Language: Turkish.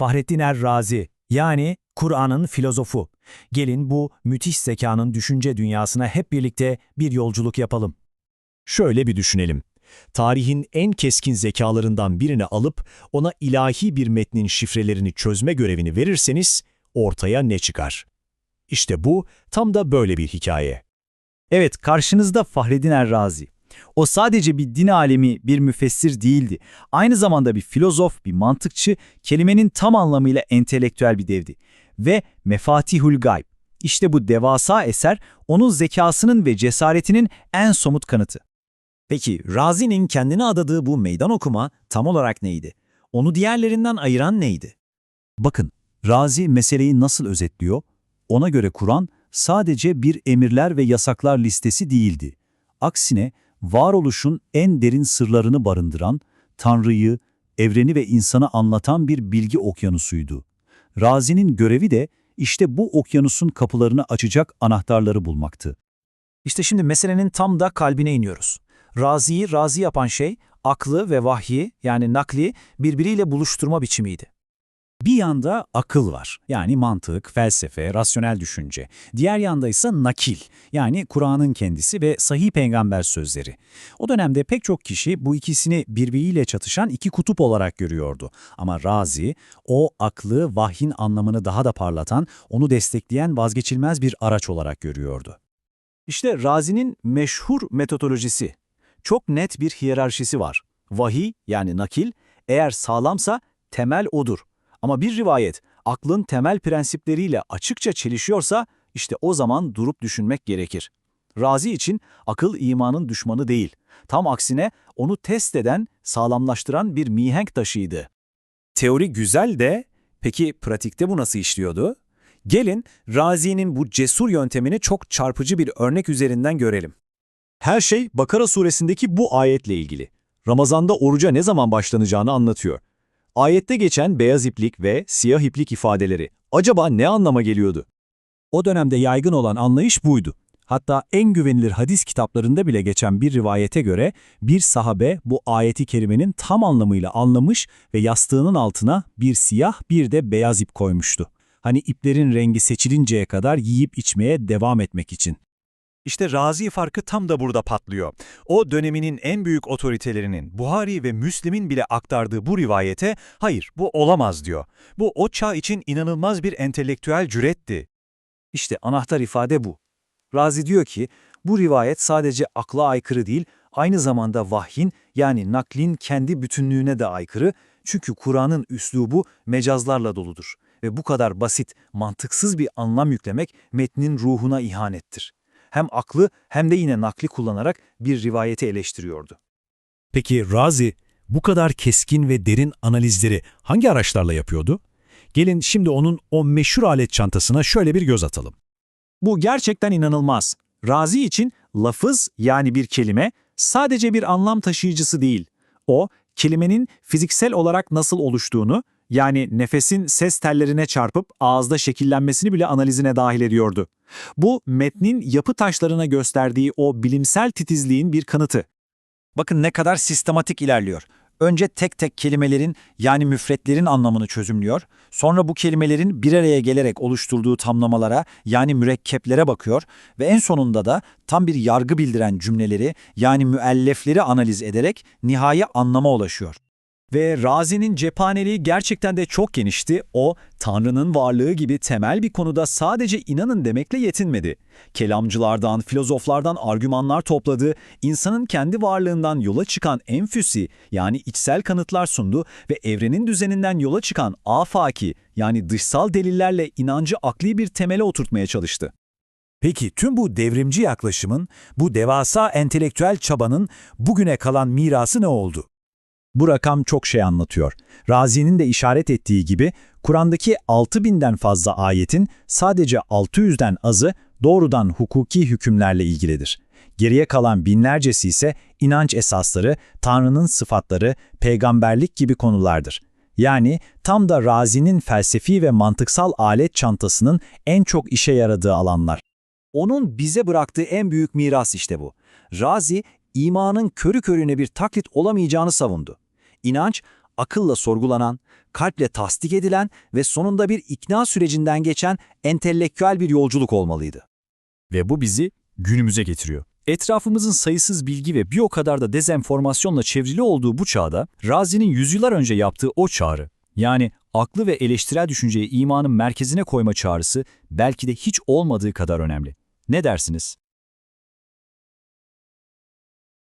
Fahrettin Er-Razi yani Kur'an'ın filozofu. Gelin bu müthiş zekanın düşünce dünyasına hep birlikte bir yolculuk yapalım. Şöyle bir düşünelim. Tarihin en keskin zekalarından birini alıp ona ilahi bir metnin şifrelerini çözme görevini verirseniz ortaya ne çıkar? İşte bu tam da böyle bir hikaye. Evet, karşınızda Fahreddin Errazi. O sadece bir din alemi, bir müfessir değildi. Aynı zamanda bir filozof, bir mantıkçı, kelimenin tam anlamıyla entelektüel bir devdi. Ve Mefatihül Gayb. İşte bu devasa eser, onun zekasının ve cesaretinin en somut kanıtı. Peki Razi'nin kendine adadığı bu meydan okuma tam olarak neydi? Onu diğerlerinden ayıran neydi? Bakın, Razi meseleyi nasıl özetliyor? Ona göre Kur'an sadece bir emirler ve yasaklar listesi değildi. Aksine varoluşun en derin sırlarını barındıran, Tanrı'yı, evreni ve insanı anlatan bir bilgi okyanusuydu. Razi'nin görevi de işte bu okyanusun kapılarını açacak anahtarları bulmaktı. İşte şimdi meselenin tam da kalbine iniyoruz. Razi'yi razı yapan şey, aklı ve vahyi yani nakli birbiriyle buluşturma biçimiydi. Bir yanda akıl var. Yani mantık, felsefe, rasyonel düşünce. Diğer yanda ise nakil. Yani Kur'an'ın kendisi ve sahih peygamber sözleri. O dönemde pek çok kişi bu ikisini birbiriyle çatışan iki kutup olarak görüyordu. Ama Razi, o aklı, vahyin anlamını daha da parlatan, onu destekleyen vazgeçilmez bir araç olarak görüyordu. İşte Razi'nin meşhur metodolojisi. Çok net bir hiyerarşisi var. Vahiy yani nakil, eğer sağlamsa temel odur. Ama bir rivayet aklın temel prensipleriyle açıkça çelişiyorsa işte o zaman durup düşünmek gerekir. Razi için akıl imanın düşmanı değil. Tam aksine onu test eden, sağlamlaştıran bir mihenk taşıydı. Teori güzel de peki pratikte bu nasıl işliyordu? Gelin Razi'nin bu cesur yöntemini çok çarpıcı bir örnek üzerinden görelim. Her şey Bakara suresindeki bu ayetle ilgili. Ramazanda oruca ne zaman başlanacağını anlatıyor. Ayette geçen beyaz iplik ve siyah iplik ifadeleri acaba ne anlama geliyordu? O dönemde yaygın olan anlayış buydu. Hatta en güvenilir hadis kitaplarında bile geçen bir rivayete göre bir sahabe bu ayeti kerimenin tam anlamıyla anlamış ve yastığının altına bir siyah bir de beyaz ip koymuştu. Hani iplerin rengi seçilinceye kadar yiyip içmeye devam etmek için. İşte Razi farkı tam da burada patlıyor. O döneminin en büyük otoritelerinin Buhari ve Müslim'in bile aktardığı bu rivayete hayır bu olamaz diyor. Bu o çağ için inanılmaz bir entelektüel cüretti. İşte anahtar ifade bu. Razi diyor ki bu rivayet sadece akla aykırı değil, aynı zamanda vahyin yani naklin kendi bütünlüğüne de aykırı çünkü Kur'an'ın üslubu mecazlarla doludur ve bu kadar basit, mantıksız bir anlam yüklemek metnin ruhuna ihanettir hem aklı hem de yine nakli kullanarak bir rivayeti eleştiriyordu. Peki Razi bu kadar keskin ve derin analizleri hangi araçlarla yapıyordu? Gelin şimdi onun o meşhur alet çantasına şöyle bir göz atalım. Bu gerçekten inanılmaz. Razi için lafız yani bir kelime sadece bir anlam taşıyıcısı değil. O, kelimenin fiziksel olarak nasıl oluştuğunu, yani nefesin ses tellerine çarpıp ağızda şekillenmesini bile analizine dahil ediyordu. Bu metnin yapı taşlarına gösterdiği o bilimsel titizliğin bir kanıtı. Bakın ne kadar sistematik ilerliyor. Önce tek tek kelimelerin yani müfretlerin anlamını çözümlüyor, sonra bu kelimelerin bir araya gelerek oluşturduğu tamlamalara yani mürekkeplere bakıyor ve en sonunda da tam bir yargı bildiren cümleleri yani müellefleri analiz ederek nihai anlama ulaşıyor. Ve Razi'nin cephaneliği gerçekten de çok genişti. O, Tanrı'nın varlığı gibi temel bir konuda sadece inanın demekle yetinmedi. Kelamcılardan, filozoflardan argümanlar topladı, insanın kendi varlığından yola çıkan enfüsi yani içsel kanıtlar sundu ve evrenin düzeninden yola çıkan afaki yani dışsal delillerle inancı akli bir temele oturtmaya çalıştı. Peki tüm bu devrimci yaklaşımın, bu devasa entelektüel çabanın bugüne kalan mirası ne oldu? Bu rakam çok şey anlatıyor. Razi'nin de işaret ettiği gibi Kur'an'daki 6000'den fazla ayetin sadece 600'den azı doğrudan hukuki hükümlerle ilgilidir. Geriye kalan binlercesi ise inanç esasları, Tanrı'nın sıfatları, peygamberlik gibi konulardır. Yani tam da Razi'nin felsefi ve mantıksal alet çantasının en çok işe yaradığı alanlar. Onun bize bıraktığı en büyük miras işte bu. Razi, imanın körü körüne bir taklit olamayacağını savundu. İnanç, akılla sorgulanan, kalple tasdik edilen ve sonunda bir ikna sürecinden geçen entelektüel bir yolculuk olmalıydı. Ve bu bizi günümüze getiriyor. Etrafımızın sayısız bilgi ve bir o kadar da dezenformasyonla çevrili olduğu bu çağda, Razi'nin yüzyıllar önce yaptığı o çağrı, yani aklı ve eleştirel düşünceyi imanın merkezine koyma çağrısı belki de hiç olmadığı kadar önemli. Ne dersiniz?